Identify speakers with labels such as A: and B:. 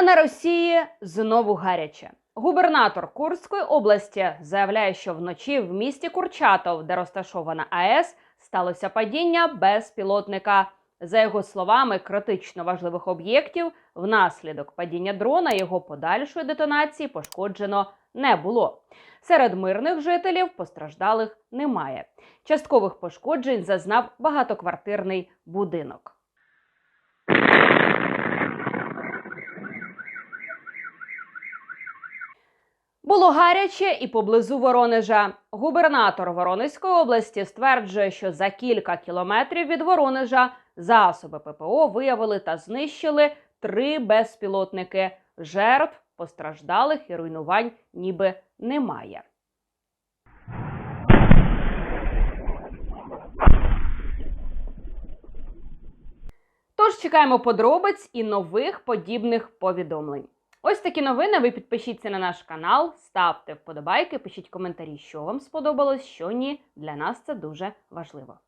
A: А на Росії знову гаряче. Губернатор Курської області заявляє, що вночі в місті Курчатов, де розташована АЕС, сталося падіння безпілотника. За його словами, критично важливих об'єктів внаслідок падіння дрона його подальшої детонації пошкоджено не було. Серед мирних жителів постраждалих немає. Часткових пошкоджень зазнав багатоквартирний будинок. Було гаряче і поблизу Воронежа. Губернатор Воронезької області стверджує, що за кілька кілометрів від Воронежа засоби ППО виявили та знищили три безпілотники. Жертв, постраждалих і руйнувань ніби немає. Тож чекаємо подробиць і нових подібних повідомлень. Ось такі новини. Ви підпишіться на наш канал, ставте вподобайки, пишіть коментарі, що вам сподобалось, що ні. Для нас це дуже важливо.